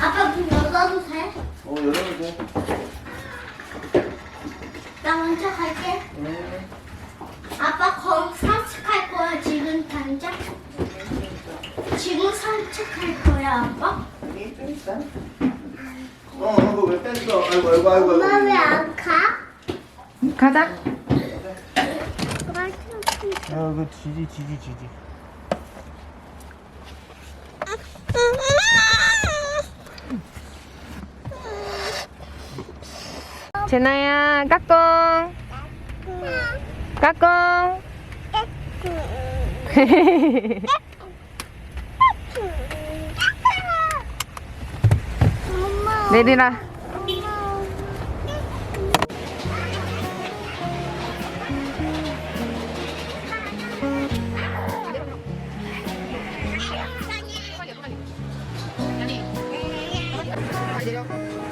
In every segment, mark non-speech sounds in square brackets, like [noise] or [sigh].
아빠 좀 열어서 해나 먼저 갈게 응. 아빠 거기 산책할 거야 지금 당장. 지금 산책할 거야 아빠? 좀 있어. 어, 이거 왜 뺐어? 아이고, 아이고, 아이고. 엄마 아이고. 왜안 가? 가자. 아, 그 지지, 지지, 지지. 제나야, 까꿍. 까꿍. 엄마. 내리라. 먹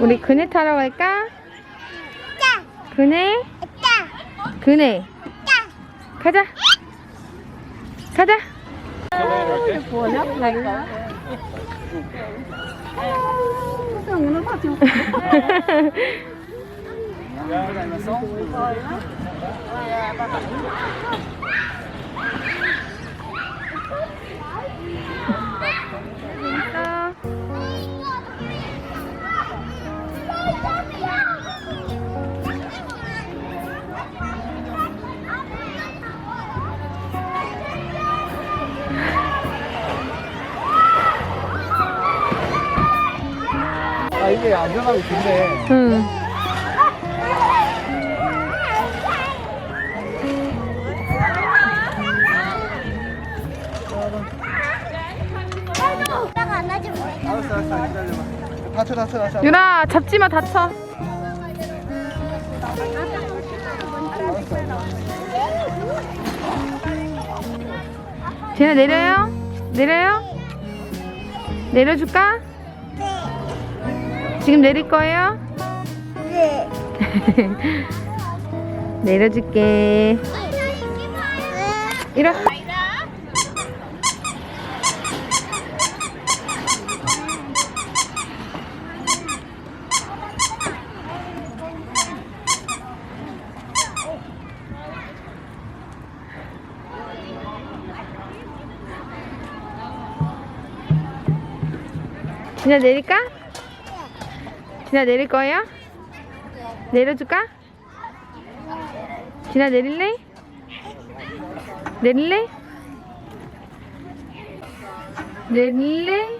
우리 그네 타러 갈까? 그네? 그네. 가자. 가자. 아, [laughs] 이게 안전하고 좋네. 응. 오빠가 안아주면 돼. 알았어, 알았어. 기다려봐. 다쳐, 다쳐, 다쳐. 유나 잡지 마 다쳐. 제나 내려요? 내려요? 내려줄까? 지금 내릴 거예요? [laughs] 내려줄게. 이리 와. 진아 내릴까? 진아 내릴 거예요? 내려줄까? 진아 내릴래? 내릴래? 내릴래?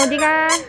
진아 어디가? 어,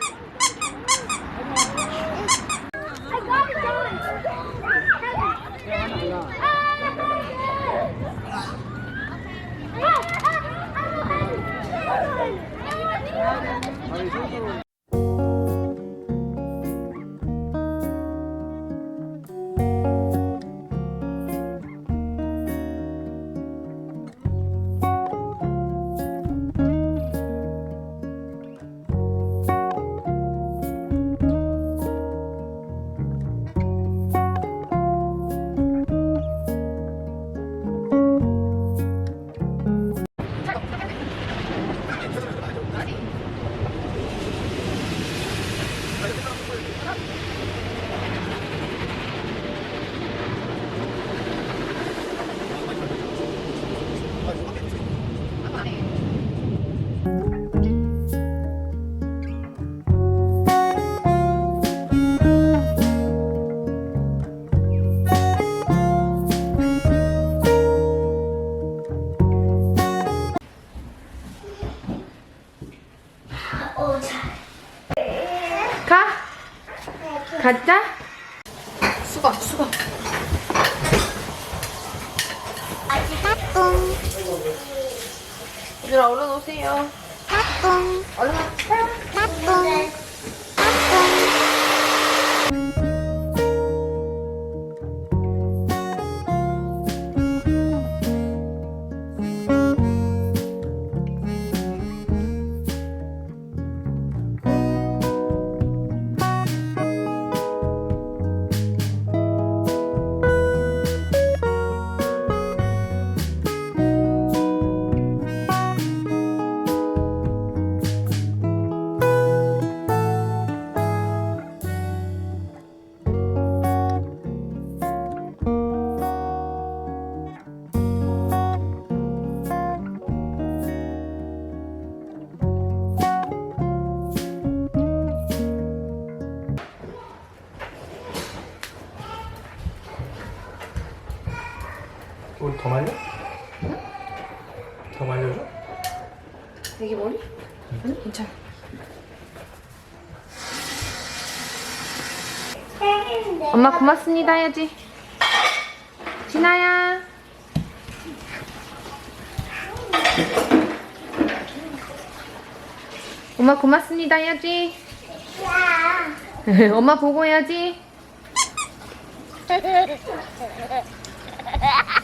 가자? 수고, 수고. 따뚱, 얘들아, 얼른 오세요. 얼른 엄마 고맙습니다 해야지. 진아야. 엄마 고맙습니다 해야지. [laughs] 엄마 보고 해야지. [laughs]